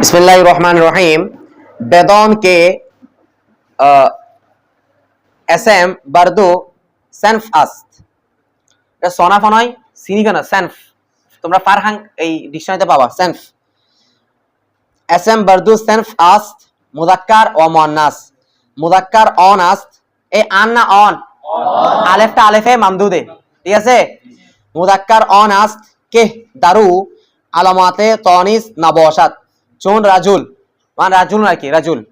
বিসমিল্লাহ রহমান রহিম বেদন কে এস এম বারদু সেনফ আস্ত। এটা সনাফ নয় সিনিকা না সেনফ তোমরা ফারহাং এই ডিকশনারিতে পাবা সেনফ এস এম বারদু সেনফ আস্ত মুদাক্কার ও মুয়ান্নাস। মুদাক্কার অন আস্ত এই আন না অন? আলেফটা আলেফে মামদুদে। ঠিক আছে? মুদাক্কার অন আস্ত কে দারু আলামাতে তনিস নবসাত। চুন রাজুল মানে রাজুল আর কি, রাজুল।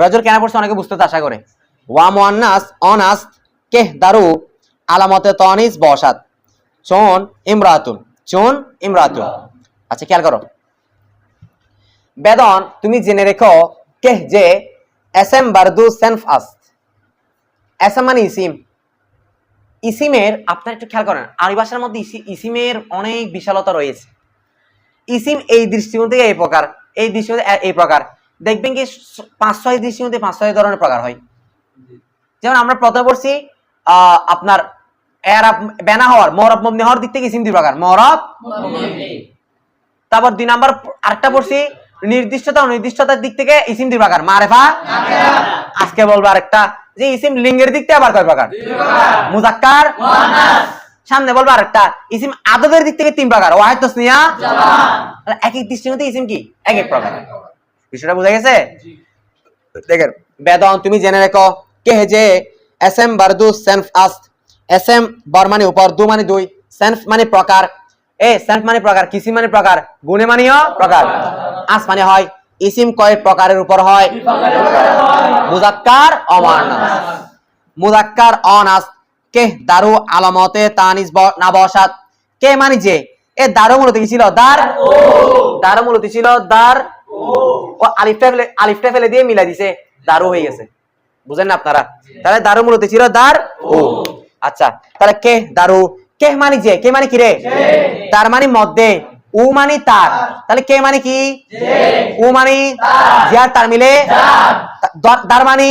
রাজুল কেন পড়ছে অনেকে বুঝতে আশা করে। ওয়া মুয়ান্নাস অনাস কে দারু আলামতে তনিস বসাত। চুন ইমরাতুন চুন ইমরাতুন। আচ্ছা খেয়াল করো। বেদন, তুমি জেনে রেখো কে যে এস এম বারদু সেনফ আস্ত। এস এম মানে ইসিম। ইসিমের, আপনার একটু খেয়াল করেন, আরবি ভাষার মধ্যে ইসি- ইসিমের অনেক বিশালতা রয়েছে। ইসিম এই দৃষ্টিকোণ থেকে এই প্রকার। এই এ- এই প্রকার। দেখবেন কি পাঁচ ছয় দৃষ্টিকোণ থেকে পাঁচ ছয় ধরনের প্রকার হয়। যেমন আমরা প্রথমে পড়ছি আপনার এরাব বেনা হওয়ার মরব হওয়ার দিক থেকে ইসিম দুই প্রকার মরব তারপর দুই নাম্বার আরেকটা পড়ছি নির্দিষ্টতা অনির্দিষ্টতার দিক থেকে ইসিম দুই প্রকার। মারেফা। আজকে বলব আরেকটা যে ইসিম লিঙ্গের দিক থেকে আবার কয় প্রকার? মুজাক্কার। সামনে বলব আরেকটা। ইসিম আদবের দিক থেকে তিন প্রকার। ওয়াহিদ তসনিয়া। এক এক দৃষ্টিকোণে ইসিম কি? এক এক প্রকার। বিষয়টা বোঝা গেছে? দেখেন বেদন তুমি জেনে রেখো কে যে এস এম বারদু সেনফ আস্ত এস এম বর মানে উপর দু মানে দুই সেনফ মানে প্রকার। এ সেনফ মানে প্রকার কিসি মানে প্রকার গুণে মানেও প্রকার। আস মানে হয় ইসিম কয় প্রকারের উপর হয়? মুজাক্কার অমানাস মুজাক্কার অনাস কে দারু আলামতে তানিস না বসাত? কে মানে যে? এ দারু মূলত কি ছিল? দার? দারু মূলত ছিল? দার? ও আলিফটা ফেলে আলিফটা ফেলে দিয়ে মিলাই দিছে। দারু হয়ে গেছে। বুঝেন না আপনারা? তাহলে দারু মূলত ছিল? দার? ও আচ্ছা তাহলে কে দারু? কে মানে যে? কে মানে কি রে? তার মানে মধ্যে। উ মানে তার। তাহলে কে মানে কি? উ মানে জিয়ার তার মিলে দার মানে?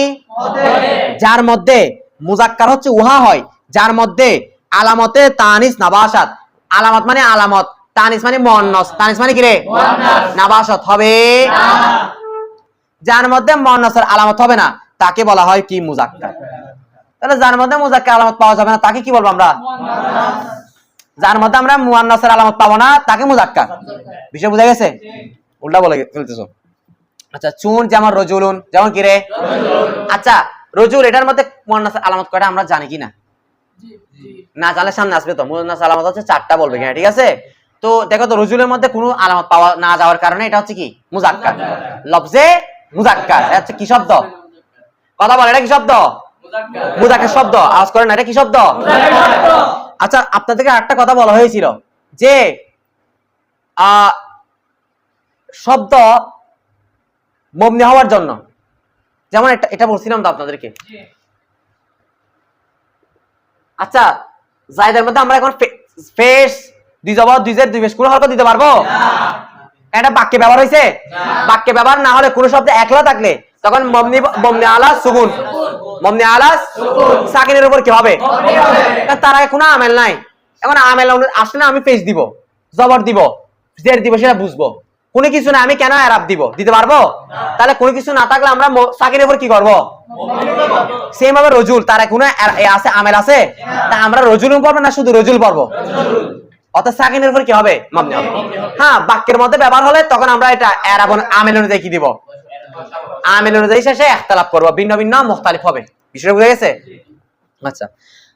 যার মধ্যে। মুজাক্কার হচ্ছে উহা হয় যার মধ্যে আলামতে তানিস নাবাসাত। আলামত মানে আলামত তানিস মানে মন্নস তানিস মানে কি রে? নাবাসাত হবে। যার মধ্যে মন্নসের আলামত হবে না তাকে বলা হয় কি মুজাক্কার। তাহলে যার মধ্যে মুজাক্কার আলামত পাওয়া যাবে না তাকে কি বলব আমরা? যার মধ্যে আমরা মুয়ান্নাসের আলামত পাবো না তাকে মুজাক্কার। বিষয় বুঝা গেছে? উল্টা বলে ফেলতেছো। আচ্ছা চুন যেমন রজুলুন যেমন কি রে? আচ্ছা রজুল এটার মধ্যে মুয়ান্নাসের আলামত কয়টা আমরা জানি কি না না জানলে সামনে আসবে তো। মুয়ান্নাস আলামত হচ্ছে চারটা বলবে কিনা ঠিক আছে? তো দেখো তো রজুলের মধ্যে কোনো আলামত পাওয়া না যাওয়ার কারণে এটা হচ্ছে কি? মুজাক্কার। লফজে মুজাক্কার। এটা হচ্ছে কি শব্দ? কথা বলে এটা কি শব্দ? মুজাক্কার। শব্দ। আওয়াজ করেন না এটা কি শব্দ? আচ্ছা আপনাদেরকে একটা কথা বলা হয়েছিল যে আহ, শব্দ মমনি হওয়ার জন্য। যেমন এটা এটা বলছিলাম তো আপনাদেরকে। আচ্ছা জায়দের মধ্যে আমরা এখন ফেস দুই জবর দুই জের দুই বেশ কোনো হরকত দিতে পারব? এটা বাক্যে ব্যবহার হয়েছে? বাক্যে ব্যবহার না হলে কোনো শব্দ একলা থাকলে তখন মমনি মমনি আলা সুগুন। মমনি আলা সাকিনের উপর কি হবে? তার আগে কোনো আমেল নাই। এখন আমেল আসলে আমি পেজ দিব জবর দিব জের দিব সেটা বুঝব। কোনো কিছু না, আমি কেন এরাব দিব? দিতে পারব? তাহলে কোনো কিছু না থাকলে আমরা সাকিনের উপর কি করব? সেম ভাবে রজুল, তার কোনো আছে, আমেল আছে? তা আমরা রজুল পড়ব না শুধু রজুল পড়ব? অর্থাৎ সাকিনের উপর কি হবে? মামনি হবে। হ্যাঁ বাক্যের মধ্যে ব্যবহার হলে তখন আমরা এটা এরাব আমেল অনুযায়ী কি দিব? আমেল অনুযায়ী শেষে করব। ভিন্ন ভিন্ন, মুখতালিফ হবে। বুঝে গেছে? আচ্ছা।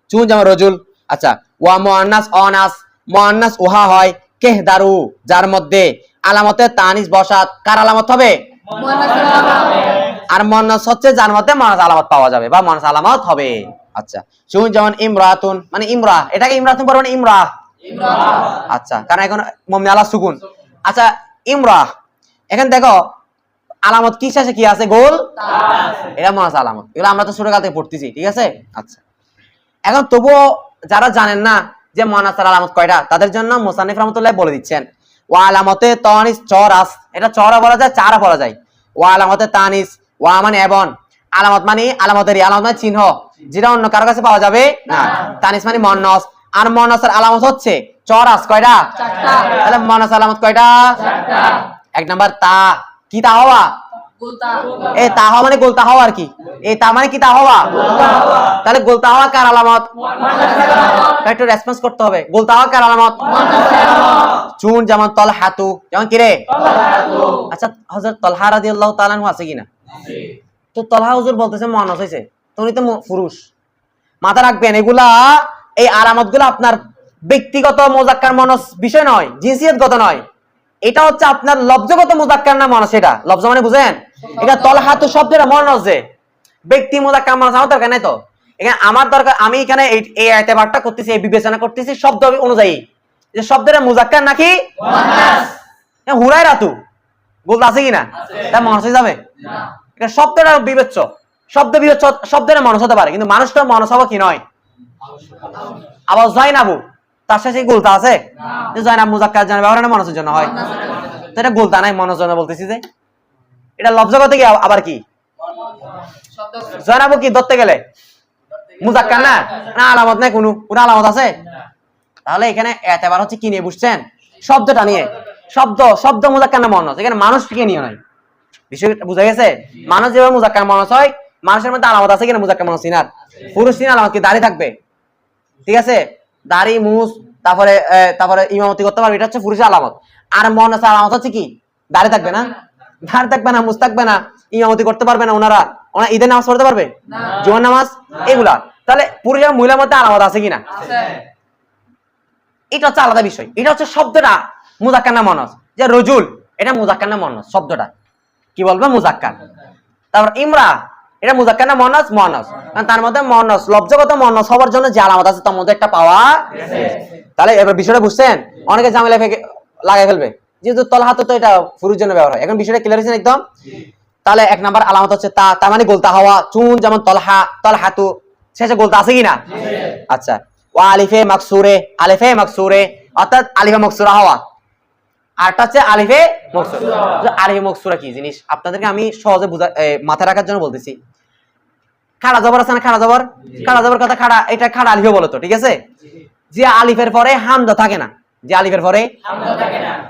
চুন যেমন রজুল। আচ্ছা ওয়া মুআন্নাস অনাস। মুআন্নাস উহা হয় যার মধ্যে আলামতে তানিস বসাত কার আলামত হবে? আর মনাস হচ্ছে যার মধ্যে মনাস আলামত পাওয়া যাবে বা মনাস আলামত হবে। আচ্ছা চুন যেমন ইমরাতুন মানে ইমরা এটাকে ইমরাতুন মানে ইমরা আচ্ছা কারণ এখন মম্মি আলা সুকুন। আচ্ছা ইমরা এখন দেখো, আলামত কি শেষে কি আছে গোল? এটা মনাস আলামত। এগুলো আমরা তো ছোটকাল থেকে পড়তেছি, ঠিক আছে? আচ্ছা এখন তবুও যারা জানেন না যে মনাসার আলামত কয়টা, তাদের জন্য মোসানিফ রহমতুল্লাহ বলে দিচ্ছেন। ওয়া আলামতে তনিস চরাস। এটা চরা বলা যায় চারা বলা যায়। ওয়া আলামতে তানিস ওয়া মানে এবন আলামত মানে আলামতের আলামত মানে চিহ্ন। যেটা অন্য কারও কাছে পাওয়া যাবে না। তানিস মানে মন্নস আর মনসের আলামত হচ্ছে চরাস কয়টা? তাহলে মনস আলামত কয়টা? এক নাম্বার তা। কি তা হওয়া? এ তা মানে গোলতা হওয়া আর কি? এ তা মানে কি তা হওয়া? তাহলে গোলতা হওয়া কার আলামত? একটু রেসপন্স করতে হবে। গোলতা হওয়া কার আলামত? চুন যেমন তল হাতু যেমন কিরে আচ্ছা হযরত তলহা রাদিয়াল্লাহু তাআলা আনহু আছে কিনা? তো তলহা হুজুর বলতেছে মহানস হয়েছে তো উনি তো পুরুষ। মাথা রাখবেন এগুলা এই আলামতগুলো আপনার ব্যক্তিগত মোজাক্কার মনস বিষয় নয় জিনসিয়তগত নয়। এটা হচ্ছে আপনার লব্জগত মোজাক্কার না মনস এটা? লব্জ মানে বুঝেন? এটা তলহাতু শব্দের মনস যে ব্যক্তি মোজাক্কার মনস আমার দরকার নাই তো? এখানে আমার দরকার আমি এখানে এই এতেবারটা করতেছি এই বিবেচনা করতেছি শব্দ অনুযায়ী। যে শব্দের মোজাক্কার নাকি? হুরাই রাতু। বলতে আছে কিনা? তা মনস হয়ে যাবে? এটা শব্দটা বিবেচ্য। শব্দ বিবেচ্য শব্দের মনস হতে পারে কিন্তু মানুষটা মনস হবে কি নয়? আবার জয়নাবু। তার সাথে গোলতা আছে? যে জয়নাব মুজাক্কার জানা ব্যবহার মনসের জন্য হয়। তো এটা গোলতা নাই জন্য বলতেছি যে। এটা লব্জগত কি আবার কি? জয়নাবু কি ধরতে গেলে? মুজাক্কার না? না আলামত নাই কোনো। কোনো আলামত আছে? তাহলে এখানে এতবার হচ্ছে কি নিয়ে বুঝছেন? শব্দটা নিয়ে। শব্দ শব্দ মুজাক্কার না মনস এখানে মানুষকে নিয়ে নয় বিষয়টা বুঝা গেছে? মানুষ যেভাবে মুজাক্কার হয় মানুষের মধ্যে আলামত আছে কিনা মুজাক্কার মনস চিনার পুরুষ চিনা আলামত কি দাড়ি থাকবে? ঠিক আছে? দাড়ি মুস তারপরে তারপরে ইমামতি করতে পারবে এটা হচ্ছে পুরুষের আলামত। আর মনস আলামত হচ্ছে কি? দাড়ি থাকবে না? দাড়ি থাকবে না মুস থাকবে না ইমামতি করতে পারবে না ওনারা। ওনারা ঈদের নামাজ পড়তে পারবে? জোয়ার নামাজ? এগুলা। তাহলে পুরুষ আর মহিলার মধ্যে আলামত আছে কিনা? এটা হচ্ছে আলাদা বিষয়। এটা হচ্ছে শব্দটা মুজাক্কার না মনস। যে রজুল এটা মুজাক্কার না মনস শব্দটা। কি বলবে? মুজাক্কার। তারপর ইমরা এটা মুজাক্কার না মনস মনস কারণ তার মধ্যে মনস লব্জগত মনস হওয়ার জন্য যে আলামত আছে, তার মধ্যে একটা পাওয়া তাহলে এবার বিষয়টা বুঝছেন? অনেকে ঝামেলা ফেকে লাগাই ফেলবে। যেহেতু তলহাত তো এটা ফুরুর জন্য ব্যবহার হয়। এখন বিষয়টা ক্লিয়ার হয়েছে একদম? তাহলে এক নাম্বার আলামত হচ্ছে তা, তার মানে গোলতা হওয়া, চুন যেমন তলহা, তলহাতু, শেষে গোলতা আছে কিনা? আচ্ছা। ও আলিফে মাকসুরে আলিফে মাকসুরে, অর্থাৎ আলিফে মকসুরা হওয়া। আরটা হচ্ছে আলিফে মকসুরা আলিফে মকসুরা কি জিনিস? আপনাদেরকে আমি সহজে বুঝা মাথায় রাখার জন্য বলতেছি। খাড়া জবর আছে না খাড়া জবর? খাড়া জবর কথা খাড়া এটা খাড়া আলিফে বলো তো ঠিক আছে? যে আলিফের পরে হামজা থাকে না। যে আলিফের পরে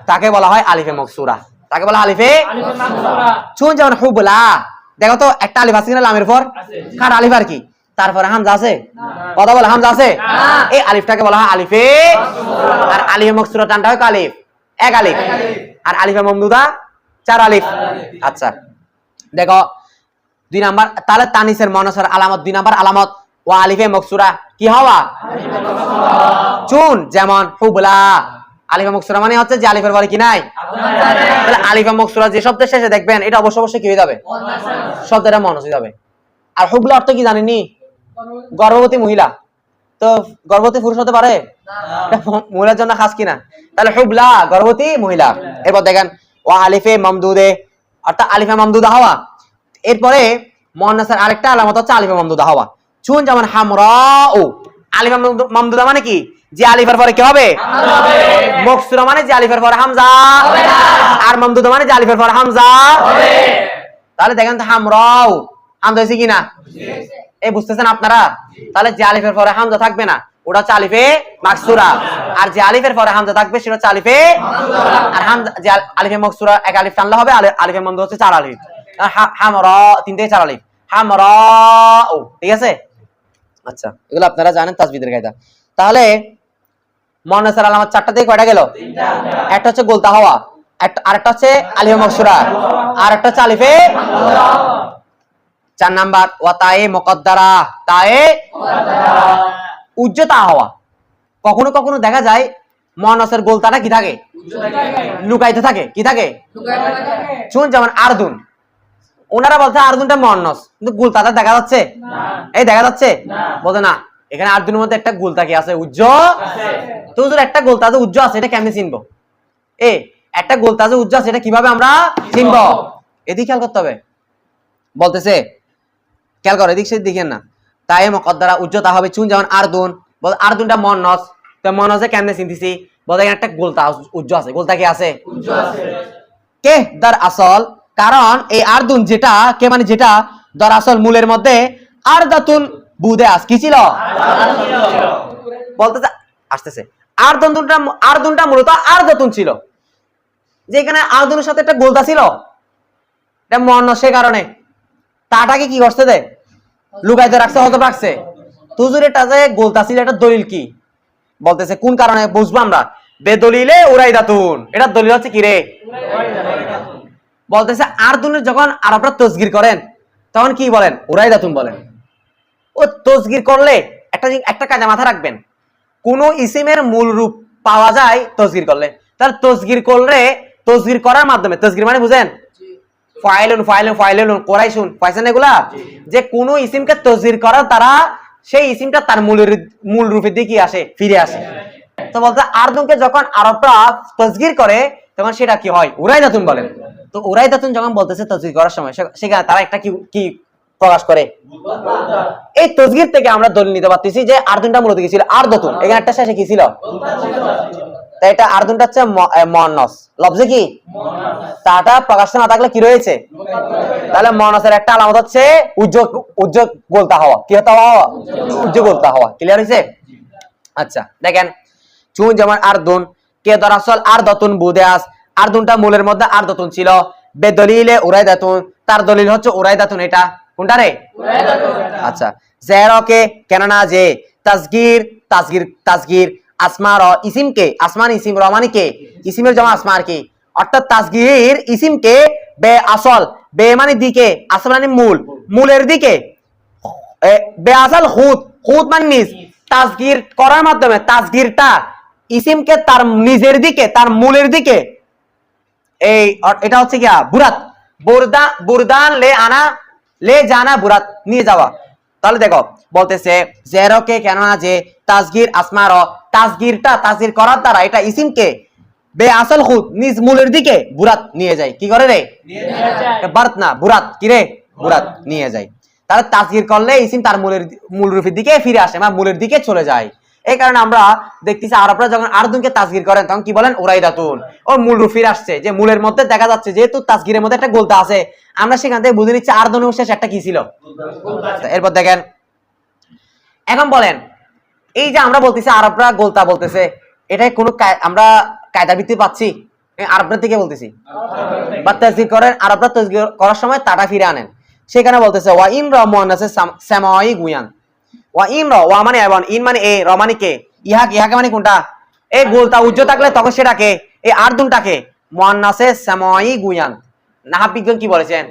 তাকে বলা হয় আলিফে মকসুরা। তাকে বলা আলিফে চুন যেমন হুবলা। দেখো তো একটা আলিফ আছে কিনা লামের পর? খাড়া আলিফ আর কি? তারপরে হামজা আছে? কথা বলে হামজা আছে? এই আলিফটাকে বলা হয় আলিফে আর আলিফে মকসুরা টানটা হয় আলিফ? এক আলিফ। আর আলিফে মমদুদা চার আলিফ। আচ্ছা দেখো দুই নাম্বার তাহলে তানিসের মনসের আলামত দুই নাম্বার আলামত। ও আলিফে মকসুরা কি হওয়া? চুন যেমন হুবলা। আলিফে মকসুরা মানে হচ্ছে যে আলিফের পরে কি নাই? তাহলে আলিফে মকসুরা যে শব্দের শেষে দেখবেন এটা অবশ্য অবশ্যই কি হয়ে যাবে? শব্দটা মনস হয়ে যাবে। আর হুবলা অর্থ কি জানেননি? গর্ভবতী মহিলা। তো গর্ভবতী পুরুষ হতে পারে? মহিলার জন্য খাস কিনা? তাহলে হুবলা গর্ভবতী মহিলা। এরপর দেখেন ও আলিফে মামদুদে অর্থাৎ আলিফে মামদুদা হওয়া। এরপরে মহানাসের আরেকটা আলামত হচ্ছে আলিফে মামদুদা হওয়া। চুন যেমন হামরা ও আলিফে মামদু- মামদুদা মানে কি? যে আলিফের পরে কি হবে? মকসুরা মানে যে আলিফের পরে হামজা। আর মামদুদা মানে যে আলিফের পরে হামজা। তাহলে দেখেন তো হামরাও হামজা হয়েছে কিনা এই বুঝতেছেন আপনারা? তাহলে যে আলিফের পরে হামজা থাকবে না, ওটা হচ্ছে আলিফে মাকসুরা। আর যে আলিফের পরে হামজা থাকবে, সেটা হচ্ছে আলিফে আর হামজা আলিফে মাকসুরা এক আলিফ টানলে হবে, আলি- আলিফের মন্দ হচ্ছে চার আলিফ। হামর তিন থেকে চার আলিফ। হামরা, ও, ঠিক আছে? আচ্ছা এগুলো আপনারা জানেন তাসবিদের কায়দা। তাহলে মহানাসার আলামত চারটা থেকে কয়টা গেল? একটা হচ্ছে গোলতা হওয়া, একটা আরেকটা হচ্ছে আলিফে মকসুরা, আর একটা হচ্ছে আলিফে চার নাম্বার ওয়া তায়ে মুকদ্দারা। তায়ে উজ্জতা হওয়া। কখনো কখনো দেখা যায় মহানসের গোলতাটা কি থাকে? লুকাইতে থাকে। কি থাকে? শুন যেমন আরদুন। ওনারা বলছে আরদুনটা মহানস কিন্তু গোলতাটা দেখা যাচ্ছে? এই দেখা যাচ্ছে? বলতে না। এখানে আরদুনের মধ্যে একটা গোলতা কি আছে? উজ্জ তো একটা গোলতা যে উজ্জ আছে এটা কেমনে চিনবো? এ একটা গোলতা যে উজ্জ আছে এটা কীভাবে আমরা চিনবো? এদিকে খেয়াল করতে হবে। বলতেছে খেয়াল করো এদিক সেদিক দেখেন না। তাই মকদ্দারা উজ্জ্বতা হবে চুন যেমন আরদুন বল আরদুনটা মনস। তো মনসে কেমনে চিনতেছি? এখানে একটা গোলতা উজ্জ আছে গোলতা কি আছে? কে? দার আসল। কারণ এই আরদুন যেটা কে মানে যেটা? দর আসল মূলের মধ্যে আর দাতুন বুদে আস কি ছিল? বলতে আসতেছে। আর দন্তুনটা আর দুনটা মূলত আর দতুন ছিল। যে এখানে আর দুনের সাথে একটা গোলদা ছিল। এটা মন সে কারণে। তাটাকে কি করতে দে? লুকাইতে রাখছে হয়তো রাখছে। তুজুর এটা যে গোলতাসিল এটা দলিল কি? বলতেছে, কোন কারণে বুঝব আমরা? বেদলিলে উড়াই দাতুন এটা দলিল হচ্ছে কি রে? বলতেছে আর দুনের যখন আরবরা তসগির করেন, তখন কি বলেন? উড়াই দাতুন বলেন। ও তসগির করলে একটা একটা কাজে মাথা রাখবেন। কোন ইসিমের মূল রূপ পাওয়া যায় তসগির করলে। তার তসগির করলে তসগির করার মাধ্যমে তসগির মানে বুঝেন? ফাইলুন ফাইলুন ফাইলুন কোরাইশুন পাইছেন এগুলা? যে কোন ইসিমকে তসগির করার দ্বারা সেই ইসিমটা তার মূলের মূল রূপের দিকে আসে ফিরে আসে। তো বলতে আরদুনকে যখন আরবরা তসগির করে তখন সেটা কি হয়? উরাই দাতুন বলেন। তো উড়াই দাতুন যখন বলতেছে তসগির করার সময় সে- সেখানে তারা একটা কি কি প্রকাশ করে? এই তসগির থেকে আমরা দলিল নিতে পারতেছি যে আর্দুনটা মূলত কি ছিল? আর্দতুন। এখানে একটা শেষে কি ছিল। তাই এটা হচ্ছে মনস। লফজে কি? তাটা প্রকাশে না থাকলে কি রয়েছে? তাহলে মনসের একটা আলামত হচ্ছে উজ্জ্বল উজ্জ্বল গোলতা হওয়া। কি হতে হওয়া? উজ্জ্বল গোলতা হওয়া। ক্লিয়ার হয়েছে? আচ্ছা দেখেন। চুন যেমন আর্দুন কে দরাসল আর দতুন বুদেয়াস আর্দুনটা মূলের মধ্যে আর দতুন ছিল। বেদলিলে উড়াই দাতুন তার দলিল হচ্ছে উড়াই দাতুন এটা। কোনটা রে? আচ্ছা জেরকে কেননা যে তাজগির তাজগির তাজগির আসমার ইসিমকে, আসমান ইসিম রমানিকে ইসিমের জমা আসমার কি? অর্থাৎ তাজগির ইসিমকে বে আসল, বে মানে দিকে, আসল মানে মূল, মূলের দিকে। বে আসল হুদ হুদ মানে নিজ। তাজগির করার মাধ্যমে তাজগিরটা ইসিমকে তার নিজের দিকে, তার মূলের দিকে। এই এটা হচ্ছে কি বুরাত। বুরদা, বুরদান লে আনা, লে জানা বুরাত, নিয়ে যাওয়া। তাহলে দেখো, বলতেছে জেরোকে কেননা যে তাজগির আসমার তাজগিরটা তাজগির করার দ্বারা এটা ইসিমকে বে আসল খুদ নিজ মূলের দিকে বুরাত নিয়ে যায়। কি করে রে? বারত না বুরাত। কি রে? বুরাত নিয়ে যায়। তাহলে তাজগির করলে ইসিম তার মূলের মূল রূপের দিকে ফিরে আসে বা মূলের দিকে চলে যায়। এই কারণে আমরা দেখতেছি আরবরা যখন আরদুনকে তাজগির করেন তখন কি বলেন? ওরাই দাতুন ও মূল রূপ ফিরে আসছে। যে মূলের মধ্যে দেখা যাচ্ছে যেহেতু তাজগিরের মধ্যে একটা গোলতা আছে আমরা সেখান থেকে বুঝে নিচ্ছি আরদুনের শেষ একটা কি ছিল? এরপর দেখেন। এখন বলেন এই যে আমরা বলতেছি, আরবরা গোলতা বলতেছে, এটাই কোনো আমরা কায়দার ভিত্তি পাচ্ছি? আরবরা থেকে বলতেছি। বা তাজগির করেন, আরবরা তাজগির করার সময় তাটা ফিরে আনেন। সেখানে বলতেছে, ওয়া ইন র মুআন্নাসে সামাই গুয়ান। ওয়া ইন র, ওয়া মানে এবং ইন মানে এ, র মানে কে? ইহাক ইহাকে মানে কোনটা? এ গোলতা উজ্জ্ব থাকলে তখন সেটাকে এই আরদুনটাকে মুআন্নাসে সামাই গুয়ান। নাহাব বিজ্ঞান কি বলেছেন?